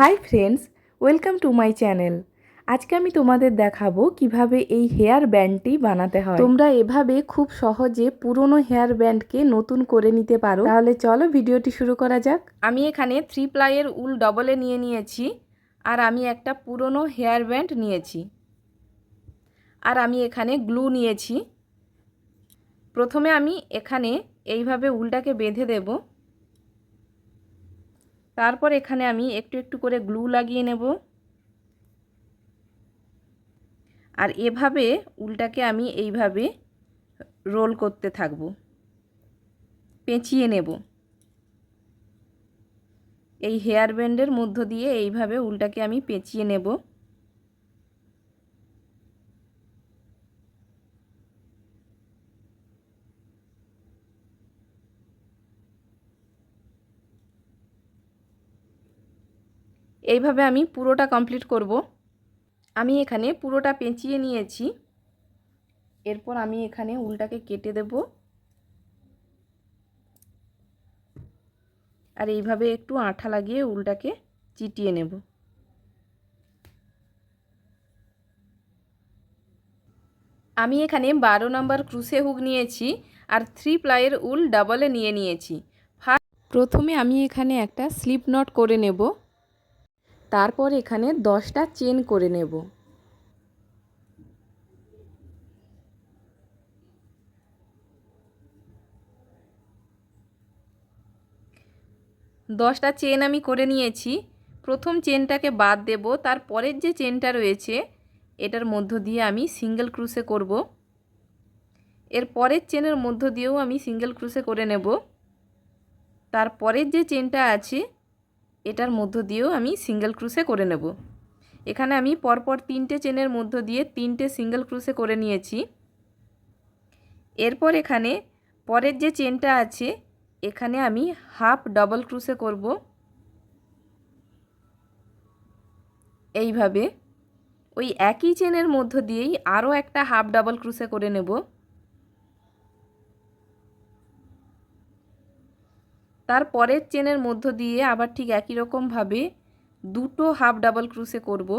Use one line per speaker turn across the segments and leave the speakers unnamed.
Hi friends, welcome to my channel. আজকে আমি তোমাদের দেখাবো কীভাবে এই হেয়ার ব্যান্ডটি বানাতে হয়। তোমরা এভাবে খুব সহজে পুরনো হেয়ার ব্যান্ডকে নতুন করে নিতে পারো। তাহলে চলো ভিডিওটি শুরু করা যাক। আমি এখানে থ্রি প্লাইয়ের উল ডবলে নিয়ে নিয়েছি, আর আমি একটা পুরনো হেয়ার ব্যান্ড নিয়েছি। আর আমি এখানে গ্লু নিয়েছি। প্রথমে আমি এখানে এইভাবে উলটাকে বেঁধে দেবো। তারপর এখানে আমি একটু একটু করে গ্লু লাগিয়ে নেব। আর এভাবে উলটাকে আমি এইভাবে রোল করতে থাকব। পেঁচিয়ে নেব। এই হেয়ার ব্যান্ডের মধ্য দিয়ে এইভাবে উলটাকে আমি পেঁচিয়ে নেব। এইভাবে আমি পুরোটা কমপ্লিট করব। আমি এখানে পুরোটা পেঁচিয়ে নিয়েছি। এরপর আমি এখানে উলটাকে কেটে দেব। আর এইভাবে একটু আঠা লাগিয়ে উলটাকে চিটিয়ে নেব। আমি এখানে বারো নম্বর ক্রুসে হুক নিয়েছি আর থ্রি প্লাইয়ের উল ডাবলে নিয়ে নিয়েছি। ফার্স্ট প্রথমে আমি এখানে একটা স্লিপ নট করে নেব। তারপর এখানে দশটা চেন করে নেব। দশটা চেন আমি করে নিয়েছি। প্রথম চেনটাকে বাদ দেব তারপরের যে চেনটা রয়েছে, এটার মধ্য দিয়ে আমি সিঙ্গেল ক্রুসে করব। এর পরের চেনের মধ্য দিয়েও আমি সিঙ্গেল ক্রুসে করে নেব। তারপরের যে চেনটা আছে এটার মধ্য দিয়েও আমি সিঙ্গেল ক্রুসে করে নেব। এখানে আমি পরপর তিনটে চেনের মধ্য দিয়ে তিনটে সিঙ্গেল ক্রুসে করে নিয়েছি। এরপর এখানে পরের যে চেনটা আছে, এখানে আমি হাফ ডবল ক্রুসে করব। এইভাবে ওই একই চেনের মধ্য দিয়েই আরও একটা হাফ ডাবল ক্রুসে করে নেব। তার পরের চেনের মধ্য দিয়ে আবার ঠিক একই রকমভাবে দুটো হাফ ডাবল ক্রুসে করব।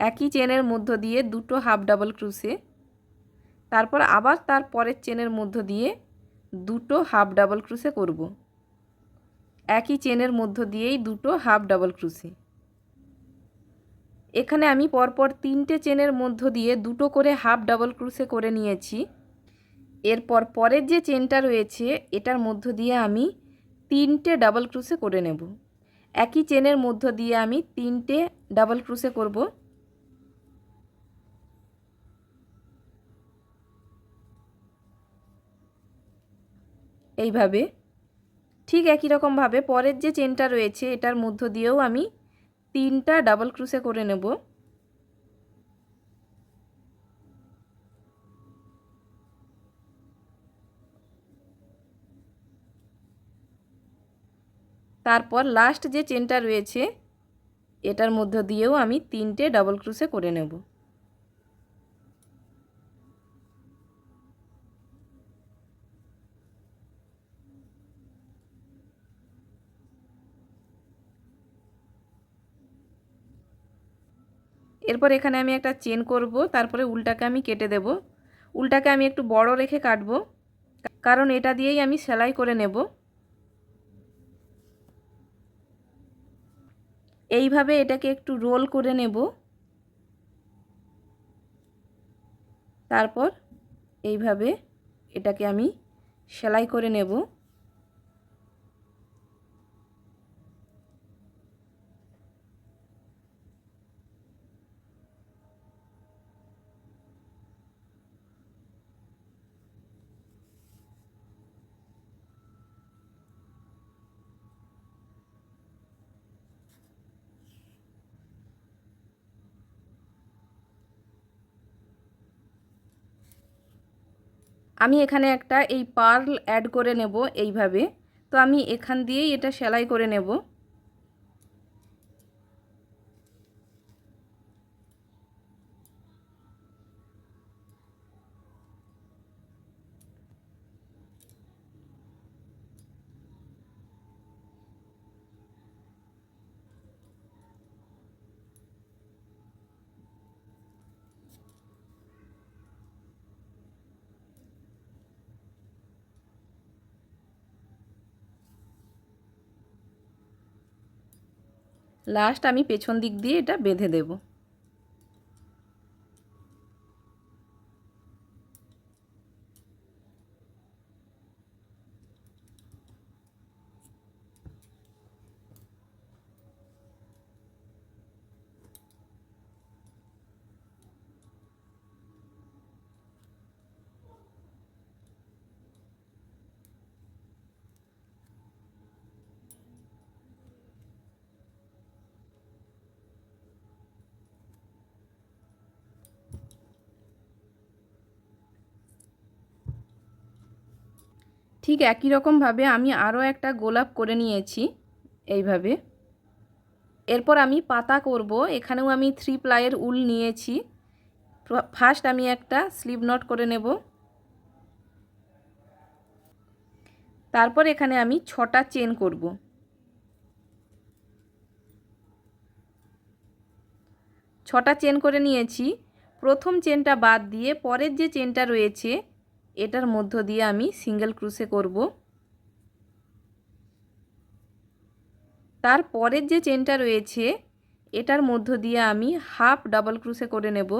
একই চেনের মধ্য দিয়ে দুটো হাফ ডাবল ক্রুসে তারপর আবার তার পরের চেনের মধ্য দিয়ে দুটো হাফ ডাবল ক্রুসে করব। একই চেনের মধ্য দিয়েই দুটো হাফ ডাবল ক্রুসে এখানে আমি পরপর তিনটে চেনের মধ্য দিয়ে দুটো করে হাফ ডাবল ক্রুসে করে নিয়েছি। এরপর পরের যে চেনটা রয়েছে, এটার মধ্য দিয়ে আমি তিনটে ডাবল ক্রুসে করে নেব। একই চেনের মধ্য দিয়ে আমি তিনটে ডাবল ক্রুসে করব। এইভাবে। ঠিক একই রকমভাবে পরের যে চেনটা রয়েছে, এটার মধ্য দিয়েও আমি তিনটা ডাবল ক্রুসে করে নেব। তারপর লাস্ট যে চেনটা রয়েছে, এটার মধ্য দিয়েও আমি তিনটে ডাবল ক্রুসে করে নেব। এরপর এখানে আমি একটা চেন করব, তারপরে উল্টাকে আমি কেটে দেব। উল্টাকে আমি একটু বড় রেখে কাটবো, কারণ এটা দিয়েই আমি সেলাই করে নেব। এইভাবে এটাকে একটু রোল করে নেব। তারপর এইভাবে এটাকে আমি সেলাই করে নেব। আমি এখানে একটা এই পার্ল অ্যাড করে নেব এইভাবে। তো আমি এখান দিয়েই এটা সেলাই করে নেব। লাস্ট আমি পেছন দিক দিয়ে এটা বেঁধে দেব। ঠিক একই রকমভাবে আমি আরও একটা গোলাপ করে নিয়েছি, এইভাবে। এরপর আমি পাতা করব, এখানেও আমি থ্রি প্লাইয়ের উল নিয়েছি। ফার্স্ট আমি একটা স্লিভ নট করে নেব। তারপর এখানে আমি ছটা চেন করব। ছটা চেন করে নিয়েছি। প্রথম চেনটা বাদ দিয়ে পরের যে চেনটা রয়েছে এটার মধ্য দিয়ে আমি সিঙ্গেল ক্রুশে করব। তার পরের যে চেনটা রয়েছে, এটার মধ্য দিয়ে আমি হাফ ডাবল ক্রুশে করে নেব।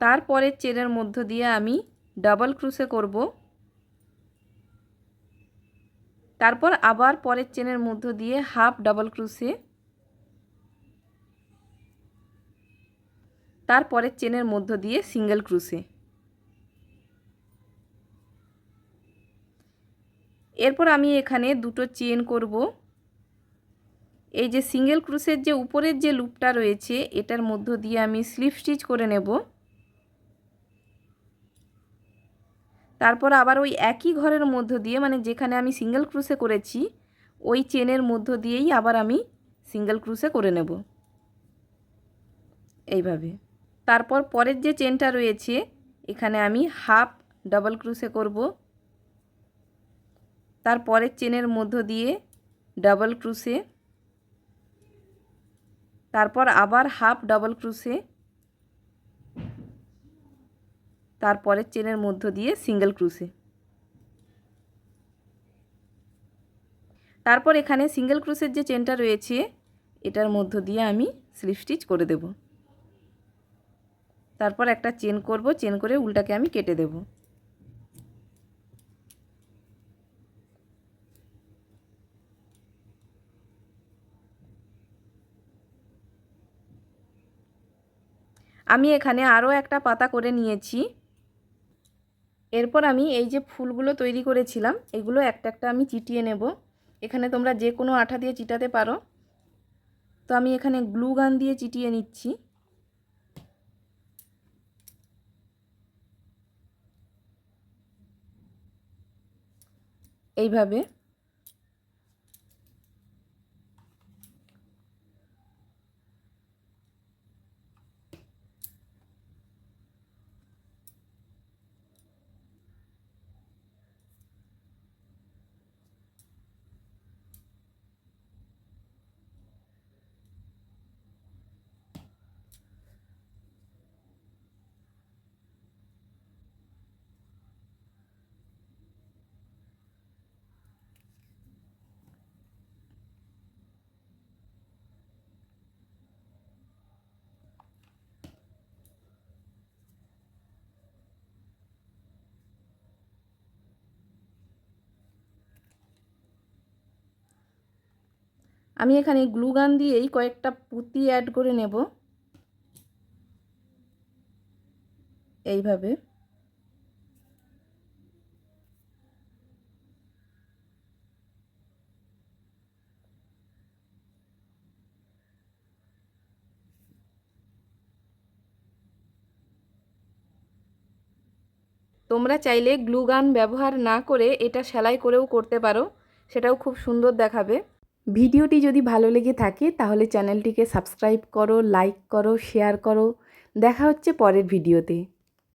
তারপরের চেনের মধ্য দিয়ে আমি ডাবল ক্রুশে করব। তারপর আবার পরের চেনের মধ্য দিয়ে হাফ ডাবল ক্রুশে তারপরের চেনের মধ্য দিয়ে সিঙ্গেল ক্রুশে। এরপর আমি এখানে দুটো চেন করব। এই যে সিঙ্গেল ক্রুশের যে উপরের যে লুপটা রয়েছে, এটার মধ্য দিয়ে আমি স্লিপ স্টিচ করে নেব। তারপর আবার ওই একই ঘরের মধ্য দিয়ে মানে যেখানে আমি সিঙ্গেল ক্রুশে করেছি, ওই চেনের মধ্য দিয়েই আবার আমি সিঙ্গেল ক্রুশে করে নেব। এইভাবে। তারপর পরের যে চেনটা রয়েছে, এখানে আমি হাফ ডবল ক্রুশে করব। তার পরের চেনের মধ্য দিয়ে ডাবল ক্রুশে। তারপর আবার হাফ ডাবল ক্রুশে। তারপরের চেনের মধ্য দিয়ে সিঙ্গেল ক্রুশে। তারপর এখানে সিঙ্গেল ক্রুশের যে চেনটা রয়েছে, এটার মধ্য দিয়ে আমি স্লিপ স্টিচ করে দেব। তারপর একটা চেন করব, চেন করে উল্টাকে আমি কেটে দেব। আমি এখানে আরও একটা পাতা করে নিয়েছি। এরপর আমি এই যে ফুলগুলো তৈরি করেছিলাম, এগুলো একটা একটা আমি চিটিয়ে নেব। এখানে তোমরা যে কোনো আঠা দিয়ে চিটাতে পারো। তো আমি এখানে গ্লু গান দিয়ে চিটিয়ে নিচ্ছি। এইভাবে আমি এখানে গ্লু গান দিয়েই কয়েকটা পুঁতি অ্যাড করে নেব। এইভাবে। তোমরা চাইলে গ্লু গান ব্যবহার না করে এটা সেলাই করেও করতে পারো, সেটাও খুব সুন্দর দেখাবে। ভিডিওটি যদি ভালো লেগে থাকে, তাহলে চ্যানেলটিকে সাবস্ক্রাইব করো, লাইক করো, শেয়ার করো। দেখা হচ্ছে পরের ভিডিওতে।